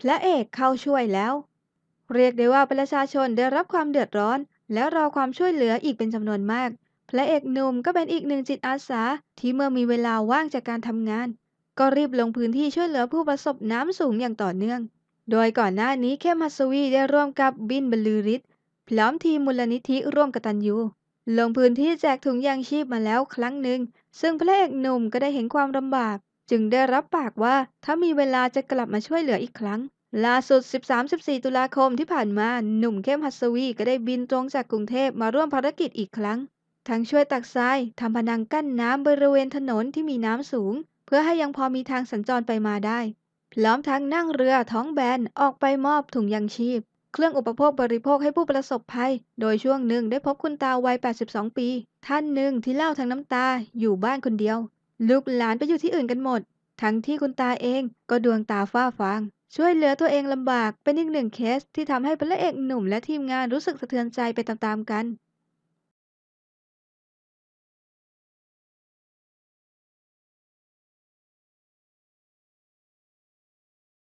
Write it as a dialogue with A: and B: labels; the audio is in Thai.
A: พระเอกเข้าช่วยแล้ว เรียกได้ว่าประชาชนได้รับความเดือดร้อน และรอความช่วยเหลืออีกเป็นจำนวนมาก พระเอกหนุ่มก็เป็นอีกหนึ่งจิตอาสาที่เมื่อมีเวลาว่างจากการทำงาน ก็รีบลงพื้นที่ช่วยเหลือผู้ประสบน้ำสูงอย่างต่อเนื่อง โดยก่อนหน้านี้เข้มหัสวีได้ร่วมกับบินบรรลือฤทธิ์พร้อมทีมมูลนิธิร่วมกตัญญูลงพื้นที่แจกถุงยางชีพมาแล้วครั้งหนึ่งซึ่งพระเอกหนุ่มก็ได้เห็นความลำบาก จึงได้รับปากว่าถ้ามีเวลาจะกลับมาช่วยเหลืออีกครั้ง ล่าสุด 13-14 ตุลาคมที่ผ่านมา หนุ่มเข้มหัสวีก็ได้บินตรงจากกรุงเทพมาร่วมภารกิจอีกครั้ง ทั้งช่วยตักทรายทำพนังกั้นน้ำบริเวณถนนที่มีน้ำสูง เพื่อให้ยังพอมีทางสัญจรไปมาได้ พร้อมทั้งนั่งเรือท้องแบนออกไปมอบถุงยางชีพ เครื่องอุปโภคบริโภคให้ผู้ประสบภัย โดยช่วงหนึ่งได้พบคุณตาวัย 82 ปี ท่านหนึ่งที่เล่าทั้งน้ำตาอยู่บ้านคนเดียว ลูกหลานไปอยู่ที่อื่นกันหมด ทั้งที่คุณตาเองก็ดวงตาฝ้าฟางช่วยเหลือตัวเองลำบากเป็นอีกหนึ่งเคสที่ทำให้พระเอกหนุ่มและทีมงานรู้สึกสะเทือนใจไปตามๆกัน